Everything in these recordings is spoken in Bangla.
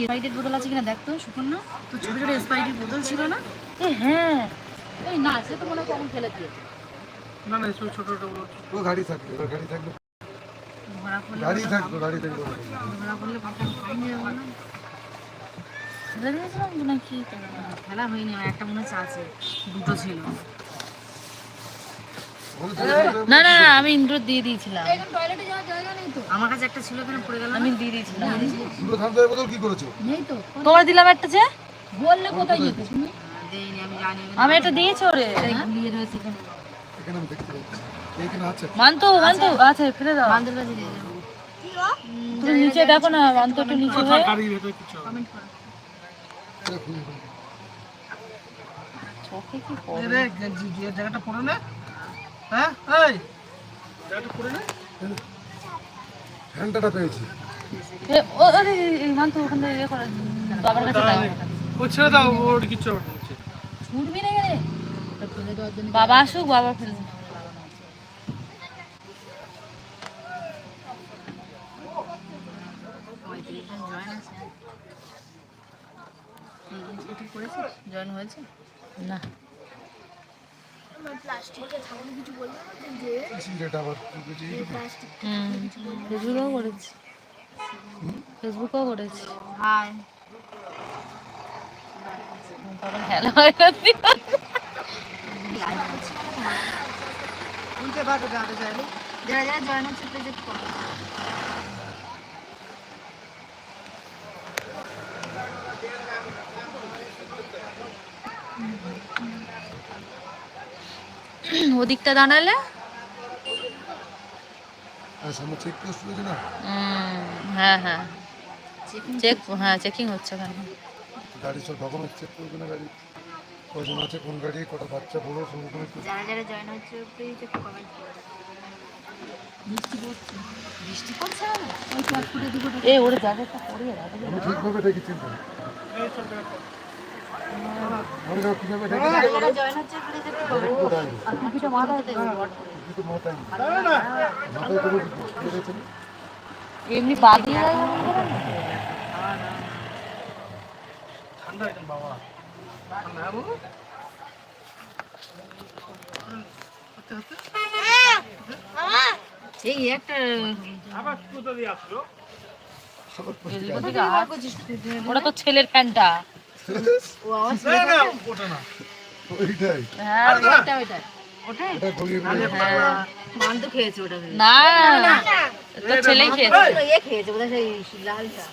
স্পাইটের বোতল আছে কিনা দেখতো সুপর্ণ তো ছোট ছোট স্পাইটের বোতল ছিল না? এ হ্যাঁ। এই না সে তো মনে হয় কখন ফেলে দিয়েছে। না না ছোট ছোট ও গাড়ি থাকবে ওর গাড়ি থাকবে। গাড়ি গাড়ি যাব না। ফেলা হয়নি একটা মনে হচ্ছে আছে দুটো ছিল। না না না আমি ইন্দ্র দিয়ে দিয়েছিলাম। টয়লেটে যাওয়ার জায়গা নেই তো। আমার কাছে একটা ছিল এখানে পড়ে গেল আমি দিয়ে দিয়েছিলাম। দুটো থামতে বদল কি করেছ? নেই তো। তোমার দিলাম একটা যে? বললে কোথায় যেতে তুমি? আমি জানি না। আমি একটা দিয়েছি ওরে গুলিয়ে রয়েছে এখানে। এখানে আমি দেখতে পাচ্ছি। এইখানে আছে। মানতো মানতো আছে ফেলে দাও। কাছে দিয়ে যাব তুমি নিচে দেখো না মানতো একটু নিচে হয়ে। কমেন্ট করো। এটা। চোখে কি এই রে জায়গাটা পড়ে না? হ্যাঁ এই। জায়গাটা পড়ে না। ফ্যানটাটা পেয়েছি। ইয়ে বাবা আসুক বাবা ফেলে। জয়েন হয়েছে? না সিগারেট আবার বুঝি হুম ফেসবুকেও করেছি। ফেসবুকেও করেছি। হাই। তখন খেলা হয় না উনকে বাটো গাটো যাবে যারা যারা জয়েন হচ্ছে প্লিজ করো। ওদিকটা দাঁড়ালে? হ্যাঁ হ্যাঁ চেক হ্যাঁ চেকিং হচ্ছে ওখানে। গাড়ি সব ডকুমেন্ট চেক করবে না গাড়ি? কজন আছে কোন গাড়ি কটা বাচ্চা বড় সমস্ত যারা যারা জয়েন হচ্ছে প্লিজ একটু কমেন্ট করো বৃষ্টি পড়ছে। বৃষ্টি পড়ছে না ওই ক্লাস ফুটে এ ওরে আমি ঠিকভাবে এমনি? ঠান্ডা একদম বাবা ঠান্ডা বাবু এই একটা আবার কোথা দিয়ে আসলো ওটা তো ছেলের প্যান্টটা ও আওয়াজ না না ওটা না। ওইটাই। হ্যাঁ ওটা ওটা ওটাই। এটা গলিয়ে গলিয়ে মান তো খেয়েছে ওটা ভেবে। না। তো ছেলেই খেয়েছে। ওই এ খেয়েছে বোধহয় সেই লালটা।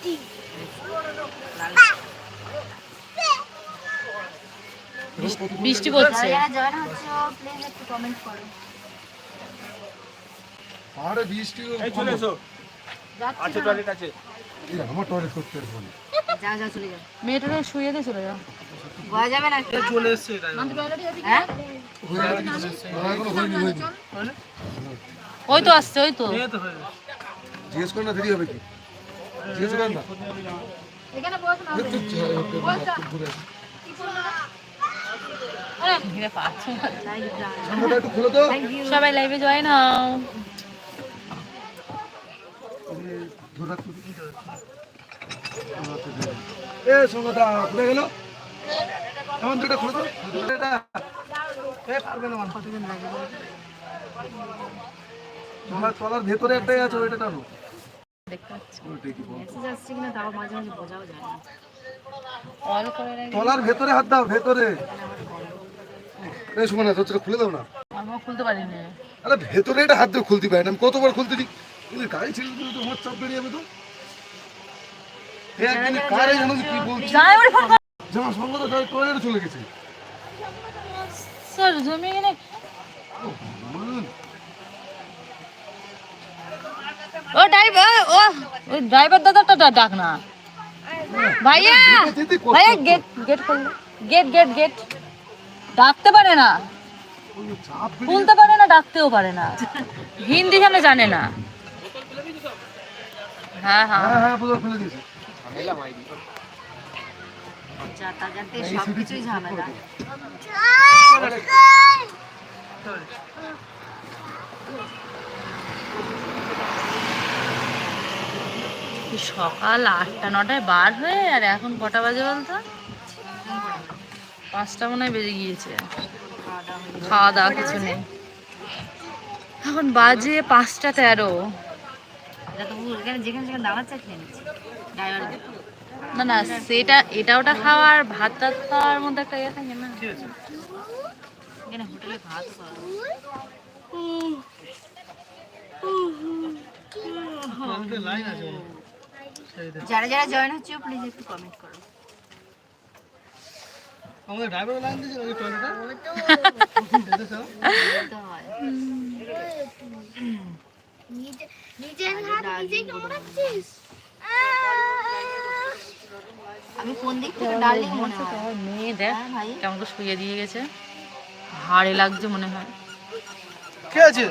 বৃষ্টি পড়ছে। যারা হচ্ছে প্লিজ একটু কমেন্ট করো। আরে বৃষ্টি এই চলে এসো। আছে টয়লেট আছে। আমার টয়লেট করতে পারব না যা যা চলে যাও। শুয়ে দিয়ে চলে যাও। যাবে না? চলে এসছে এটা হ্যাঁ? হয়ে না, ওই তো আসছে ওই তো। হয়ে জিজ্ঞেস না দেরি হবে কি? জিজ্ঞেস না। এখানে বস না। সবাই লাইভে জয়েন হও ধরে রাখতে দিন। এ গেল? এমন দুটা খুলে তো। এটা এ পারবে না পারবে তোমার তলার ভেতরে একটাই আছে ওইটা টানো তলার ভেতরে হাত দাও ভেতরে। এই খুলে দাও না। খুলতে পারিনি। আরে ভেতরে এটা হাত দিয়ে খুলতে পারি না। আমি কতবার খুলতে দিই? কিন্তু গাড়ি ছেড়ে দিলে তো আমার চাপ বেরিয়ে যাবে তো। হ্যাঁ কারে জানো কি বলছি যাই ওর ফোন যেমন সঙ্গে টয়লেটে চলে গেছে। স্যার জমি এখানে ও ড্রাইভার ও ওই ড্রাইভার দাদাটা ডাক না। ভাইয়া ভাইয়া গেট গেট গেট গেট গেট ডাকতে পারে না। খুলতে পারে না ডাকতেও পারে না। হিন্দি জানে না। হ্যাঁ হ্যাঁ। হ্যাঁ হ্যাঁ বোধহয় খুলে দিয়েছে। ঝামেলা। সকাল আটটা নটায় বার হয়ে আর এখন কটা বাজে বলতো? পাঁচটা মনে হয় বেজে গিয়েছে। খাওয়া দাওয়া কিছু নেই। এখন বাজে পাঁচটা তেরো। এটা তো ভুল এখানে যেখানে যেখানে দাঁড়াচ্ছে খেয়ে নিচ্ছে। ড্রাইভার না না সেটা এটা ওটা খাওয়ার ভাত টাত খাওয়ার মধ্যে একটা ইয়ে থাকে না। এখানে হোটেলে ভাত হয়। দেখ। যারা যারা জয়েন হচ্ছে প্লিজ একটু কমেন্ট করো। আমাদের ড্রাইভার লাইন দিয়েছে টয়লেটে দেখেছ? বলতে হয়। আমি কোন দিক থেকে ডার্লিং মনে হয়। তোমার মেয়ে দেখ হ্যাঁ ভাই। কেমন করে শুয়ে দিয়ে গেছে। ভারী লাগছে মনে হয়। কে আছে?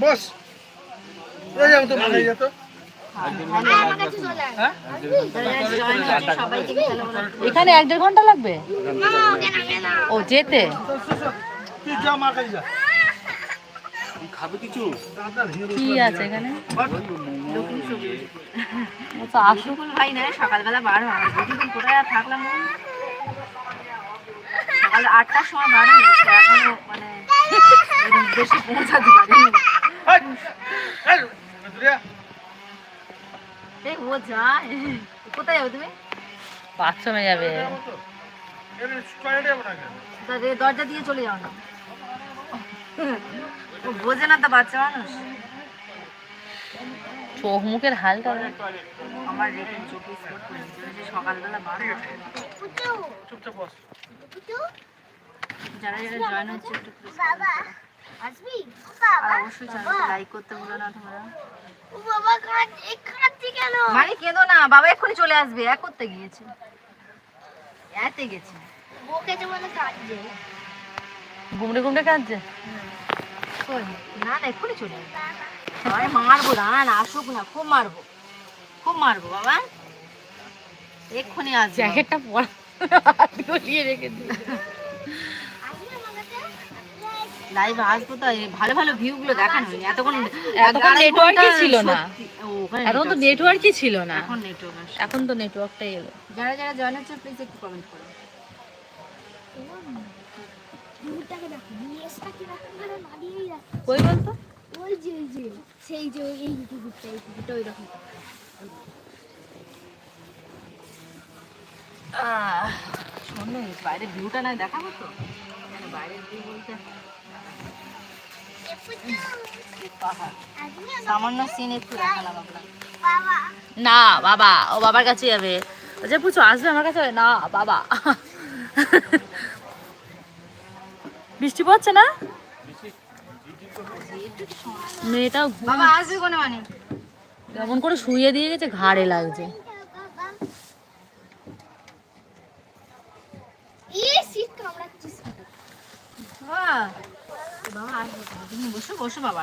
বস। যাও তো যেত হ্যাঁ বলো এখানে এক দেড় ঘণ্টা লাগবে? ও যেতে? তুই যা মার কাছে যা। দাদার হিরো কি আছে এখানে? ও তো আসুক। ভাই না সকালবেলা বার হয় দুদিন কোথায় আর থাকলাম সকাল আটটার সময় বার হয়েছে এখনও মানে উদ্দেশ্যে পৌঁছাতে পারিনি। ও যায়। কোথায় যাবে তুমি? বাথরুমে যাবে। দরজা দিয়ে চলে যাও না। বোঝে না তো বাচ্চা মানুষ। চোখ মুখের হালটা আমার রেখে চব্বিশ সকালবেলা চুপচাপ বস। যারা যারা জয়েন হচ্ছে একটু অবশ্যই লাইক করতে ভুলো না তোমরা। মানে কেঁদো না বাবা এক্ষুনি চলে আসবে এক করতে গিয়েছে। এতে গেছে। গুমড়ে গুমড়ে কাঁদছে? না না এক্ষুনি চলে আসবে মারবো দাঁড়া আসুক না খুব মারবো খুব মারবো বাবা। এক্ষুনি আসবে। জ্যাকেটটা পরা গলিয়ে রেখে দিই লাইভ আসব তো ভালো ভালো ভিউ গুলো দেখানো হয়নি। এতক্ষণ এতক্ষণ আড়াই ছিল না। এখন তো নেটওয়ার্কই ছিল। না। এখন নেটওয়ার্ক এখন তো নেটওয়ার্কটাই এলো। যারা যারা জয়েন হচ্ছে প্লিজ একটু কমেন্ট করো। কই বলতো? ওই যে ওই যে সেই যে এই কুকুরটা এই কুকুরটা ওই রকম। আহ, শোনো বাইরে ভিউটা না দেখাবো তো? মানে বাইরের ভিউ বলতে? সামান্য সিন একটু দেখালাম না বাবা ও বাবার কাছে যাবে। আচ্ছা পুচো আসবে আমার কাছে? না বাবা। বৃষ্টি পড়ছে না? মেয়েটাও মানে? কেমন করে শুয়ে দিয়ে গেছে ঘাড়ে লাগছে। শীত কামড়াচ্ছিস বাবা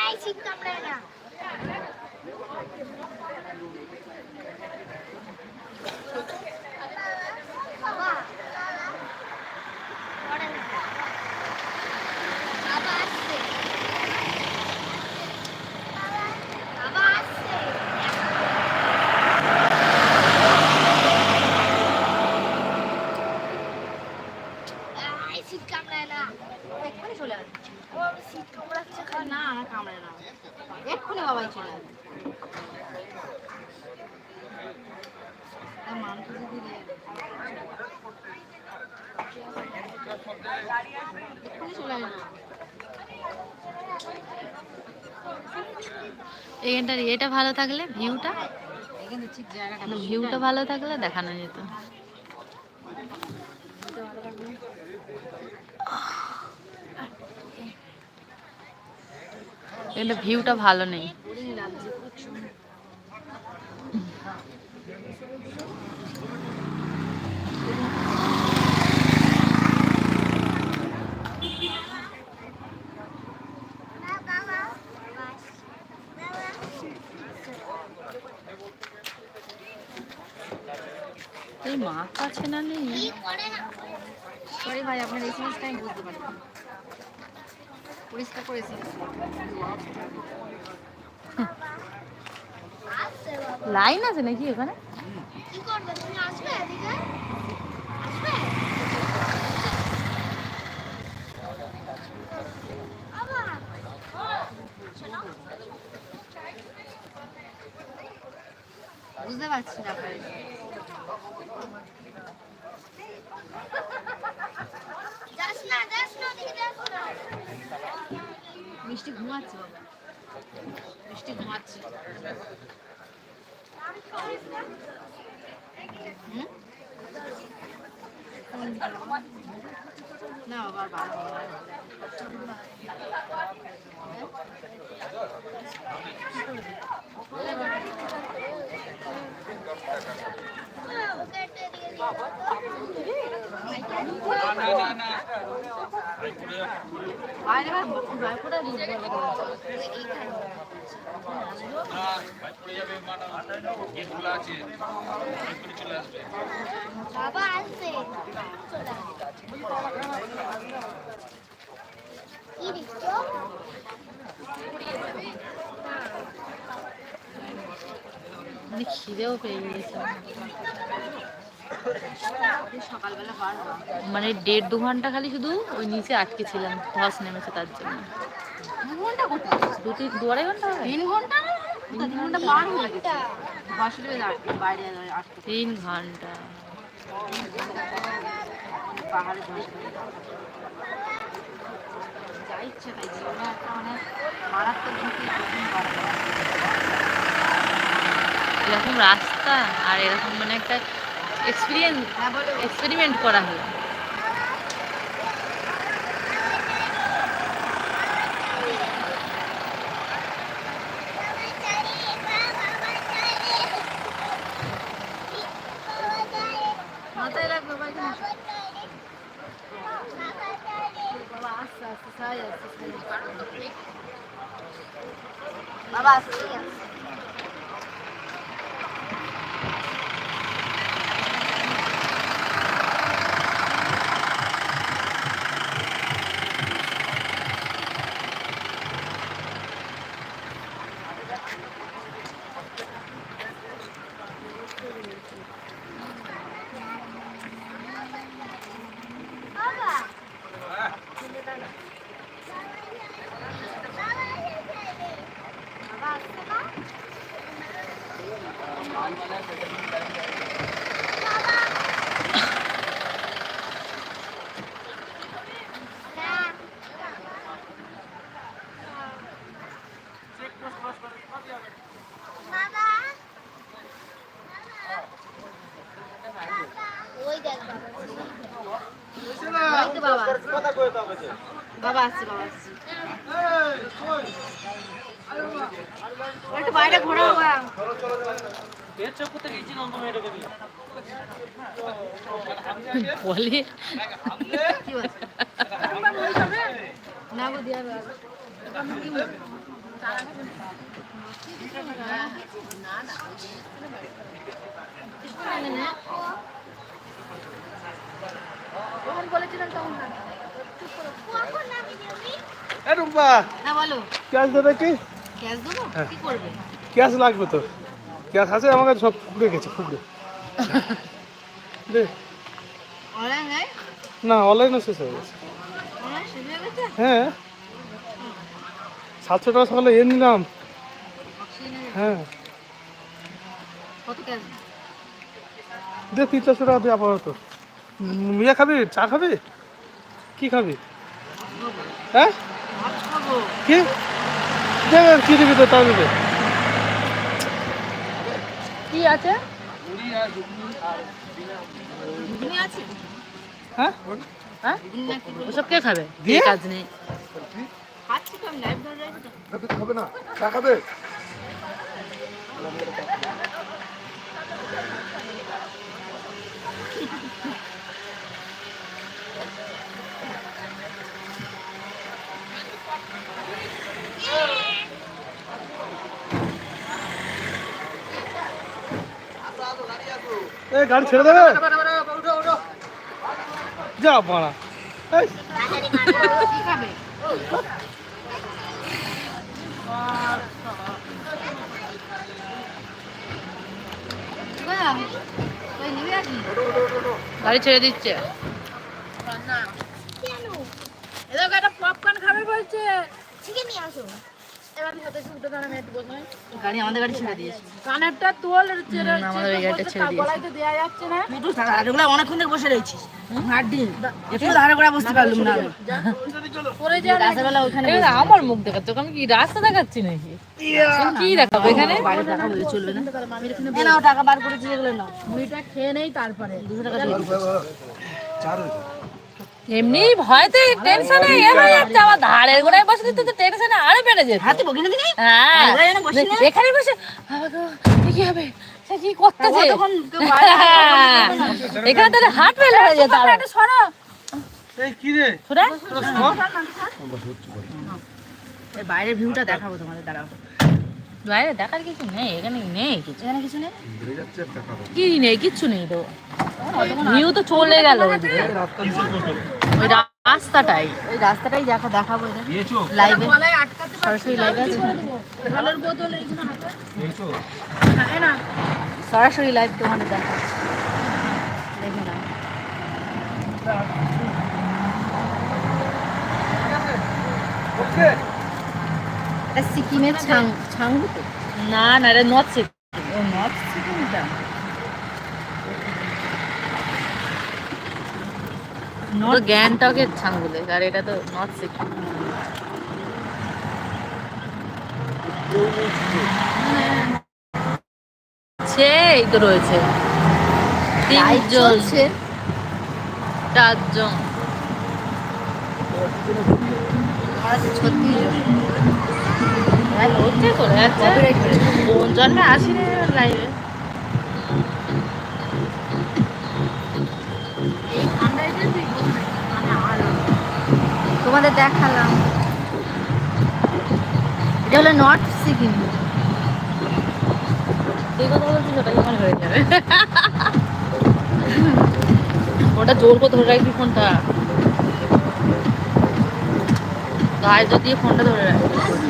এই শীত কামড়ায় না বাবা পড়ে না। বাবা আসছে বাবা আসছে এই কামড়ায় না। এক্ষুনি চলে আসবে ও কামড়াচ্ছে না আমার কামড়ে না। এক্ষুনি বাবাই চলে আসবে। এইখানটার এটা ভালো থাকলে, ভিউটা? ভিউটা ভালো থাকলে দেখানো যেত। এখানটা ভিউটা ভালো নেই। এই মাছ আছে না নেই সরি ভাই আপনার এই জিনিসটা আমি বুঝতে পারি পরিষ্কার করেছি। লাইন আছে নাকি ওখানে কি করবে? তুমি আসবে এদিকে? আসবে? বুঝতে পারছি না আপনার যাস না যাস না ওদিকে যাস না মিষ্টি ঘুমাচ্ছে বাবা বৃষ্টি ঘুমাচ্ছে? না বাবা বাবা ভালো হবে না। ওকে একটু এদিকে দিয়ে দাও বাইরে ভাই বাইরে করে দিতে হবে। বাবা আসবে কি মানে খিদেও পেয়ে পারব মানে দেড় দু ঘণ্টা খালি শুধু ওই নিচে আটকে ছিলাম ধস নেমেছে তার জন্য। দু ঘণ্টা কোথায়? দু তিন দু আড়াই ঘণ্টা তিন ঘণ্টা? তিন ঘণ্টা পার হয়ে গেছে। বাইরে তিন ঘণ্টা। পাহাড়ে হসপিটালে যা ইচ্ছে তাই জীবনে একটা মানে মারাত্মক ঝুঁকি এরকম রাস্তা আর এরকম মানে একটা এক্সপিরিয়েন্স এক্সপেরিমেন্ট করা হলো মাথায় রাখবে ভাই বাবা আস্তে আস্তে সাই আস্তে সাই বাবা আস্তে আস্তে ওই দেখ বাবা এই তো বাবা আসছে। বাবা আসছে বাবা আসছে একটু বাইরে ঘোরা বাবা। বলে? না দিয়া? না। বলেছিলাম তখন না। ক্যাশ দেবে কি? ক্যাশ দেবো? কি করবে? ক্যাশ লাগবে তো। ক্যাশ আছে আমার কাছে সব ফুটে গেছে দে। না অনলাইনে শেষ হয়ে গেছে। হয়ে হ্যাঁ। সাতশো টাকা সকালে এ নিলাম। হ্যাঁ। কত ক্যাশ? দে তিন চারশো টাকা দিয়ে আপাতত। মিয়া খাবি? চা খাবি? কি খাবি? হ্যাঁ? কি? দেবে দিবি তো তা মধ্যে কি আছে? হ্যাঁ? হ্যাঁ? ওসব কে খাবে? দিয়ে? কাজ নেই। খাবে না খাবে এই গাড়ি ছেড়ে দেবে? যা পাড়া খাবে? গাড়ি ছেড়ে দিচ্ছে। কেন চিকেন নিয়ে আসো। গাড়ি আমাদের গাড়ি ছেড়ে দিয়েছে। হুম, আমাদের গাড়িটা ছেড়ে দিয়েছে। তুই তো অনেকক্ষণ থেকে বসে রয়েছিস। আট একটু ধারে গোড়া বসতে পারলাম না আমি। রাতেরবেলা আমার মুখ দেখাচ্ছ আমি কি রাস্তা দেখাচ্ছি নাকি? কি দেখাবো এখানে? চলবে না। টাকা বার করেছি এগুলো নাও। খেয়ে নেই তারপরে। দুশো টাকা এমনি ভয়তে টেনশনে এ হয়ে যাচ্ছে আমার ধারের গোড়ায় বসে দিতে তো টেনশনে আরও বেড়ে যেত। হাতে হ্যাঁ এখানে না। এখানে বসে বাবা কি হবে? সে কি করতেছে? হ্যাঁ, এখানে তাহলে হাট ফেলে হয়ে যেত আরও। এই কি রে? বাইরের ভিউটা দেখাবো তোমাদের দাঁড়াও। বাইরে দেখার কিছু নেই এখানে নেই কিছু? এখানে কিছু নেই? বেড়ে যাচ্ছে একটা কি নেই কিচ্ছু নেই তো। ভিউ তো চলে গেল ওই রাস্তাটাই। ওই রাস্তাটাই দেখো দেখাবো লাইভে সরাসরি লাইভে আছে। সরাসরি লাইভ তোমাদের দেখা দেখে নাও। ওকে। এটা সিকিমের ছাং তো না না এটা নর্থ সিটি ও নর্থ সিকিমটা গ্যাংটকের ছাঙ্গুলে আর এটা তো নর্থ সিটি সে এই তো রয়েছে। তিনজন। চারজন। ছত্রিশ হচ্ছে করে যাচ্ছে। কোন জন্মে আসিনি লাইভে তোমাদের দেখালাম। এটা হলো নর্থ সিকিম ওটা জোর করে ধরে রাখবি ফোনটা। গায়ে যদি ফোনটা ধরে রাখবি।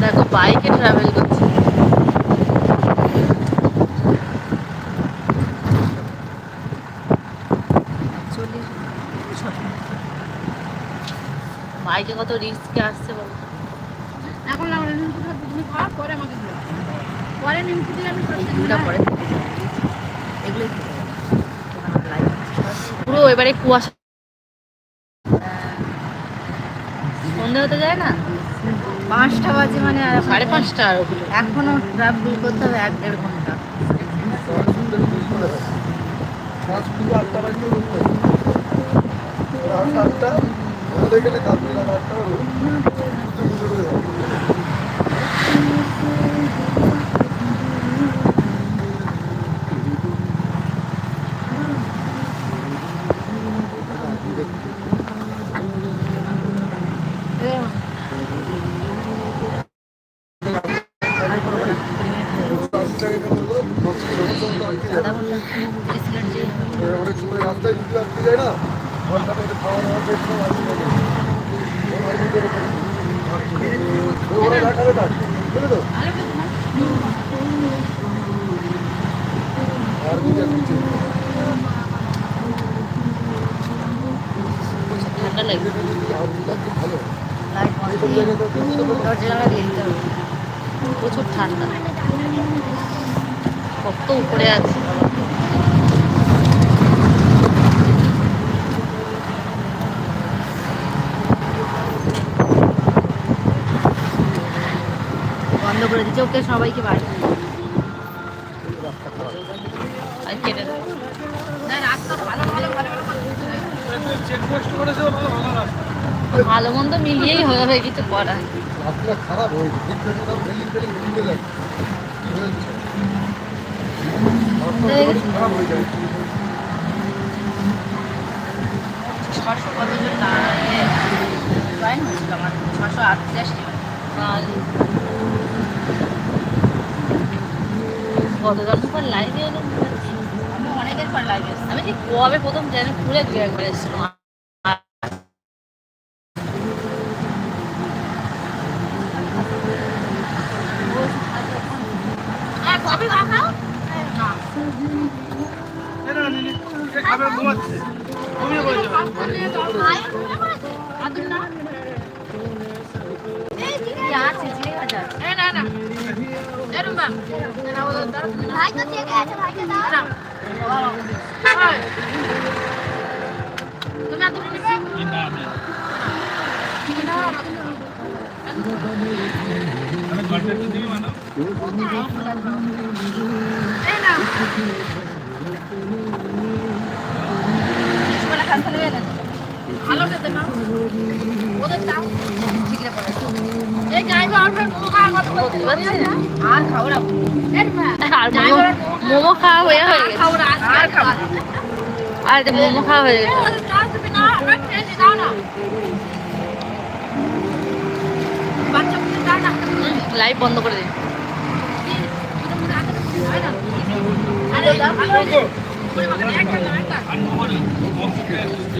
দেখো বাইকে ট্রাভেল করছি। বাইকে কত রিস্কে আসছে বলো। এখন পরে আমাকে পরে নিমকি দিলে আমি এই পরে এগুলোই খেতে হবে। তোমার live পুরো এবারে কুয়াশা। সন্ধে হতে যায় না? পাঁচটা বাজে মানে আর সাড়ে পাঁচটা আর ওগুলো। এখনও ট্রাভেল করতে হবে এক দেড় ঘণ্টা পাঁচ পুরো আটটা আছে। বন্ধ করে দিচ্ছে ওকে সবাইকে বাড়ি ভালো মন্দ মিলিয়েই হয়ে হবে কিছু করা খারাপ হয়েছে? পর লাইভে এলাম আমি অনেকের পর লাগে আমি ঠিক কবে প্রথম চ্যানেল খুলে দু একবার এসেছিলাম। মোমো খাওয়া হয়ে হয়ে গেছে। আর মোমো খাওয়া হয়ে গেছে ওদের দাও তুমি না আমার খেয়ে দাও না বাচ্চাকে দাও না লাইভ বন্ধ করে দিন। আরে